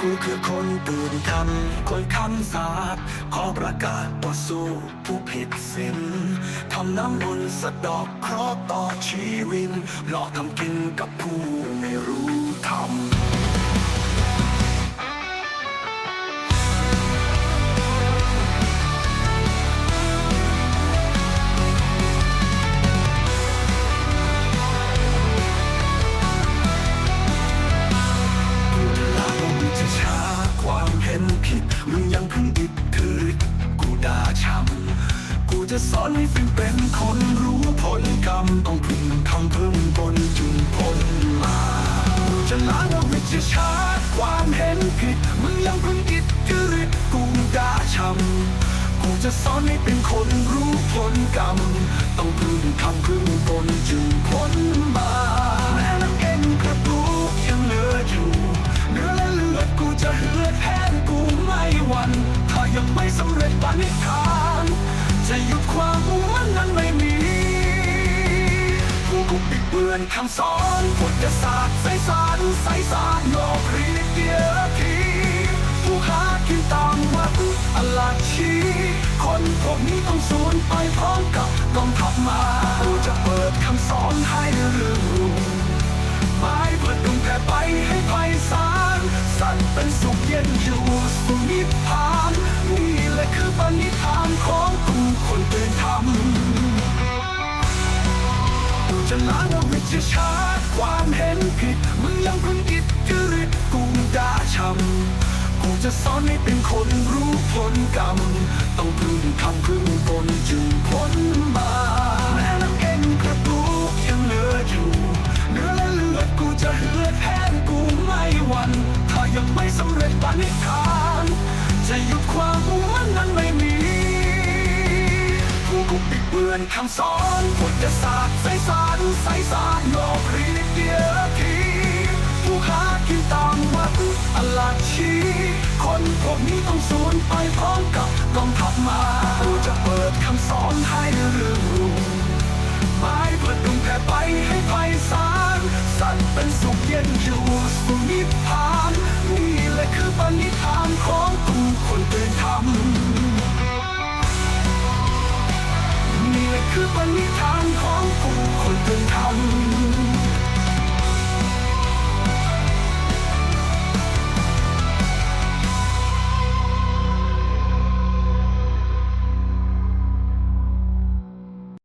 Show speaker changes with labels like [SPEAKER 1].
[SPEAKER 1] กูคือคนตื่นทำคนคำสาบขอประกาศต่อสู้ผู้ผิดศีลทำน้ำมนต์สะดอกเคราะห์ต่อชีวิตหลอกทำกินกับผู้ไม่รู้ธร จะสอนให้ฟิลเป็นคนรู้ผลกรรมต้องพึ่งทำพึ่งบนจึงพ้นมาจะล้างอวิจะช้าความเห็นผิดมึงยังพิ่งอิดถือกูด่าช้ำกูจะสอนให้เป็นคนรู้ผลกรรมต้องพึ่งคำพึ่งบนจึงพ้นมาแม้น้ำเอ็นกระดูกยังเหลืออยู่เนื้อและเลือดกูจะเหือดแห้งกูไม่หวันถ้ายังไม่สำเร็จปานิธาน ความมุ่งมั่นนั้นไม่มีผู้กูปิดเบือนคำสอนพุทธศาสตร์ไสสารไสสารโลกรีเดียทีผู้หากินตามวัดอลาชีคนพวกนี้ต้องสูญไปพร้อมกับกองทัพมาผู้จะเปิดคำสอนให้ ล้างเอาวิจชาติความเห็นผิดมึงยังเพิ่งอิดจืดกูด่าช้ำกูจะสอนให้เป็นคนรู้ผลกรรม ต้องพึ่งคำพึ่งบนจึงพ้นมาแม้น้ำเอ็นกระดูกยังเหลืออยู่เนื้อและเลือดกูจะเหือดแห้งกูไม่หวันถ้ายังไม่สำเร็จปานิธานจะหยุดความ กูกูปิดเบือนคำสอนพุทธศาสตร์ไสสารไสสารโลกรีเดียทีผู้หากินตามวัดอลาชีคนพวกนี้ต้องสูญไปพร้อมกับกองทัพมากูจะเปิดคำสอนให้เรื่องรุ่งไม้เพื่อดุงแผ่ไปให้ไพศาลสัตว์เป็นสุขเย็นอยู่สุนิพพาน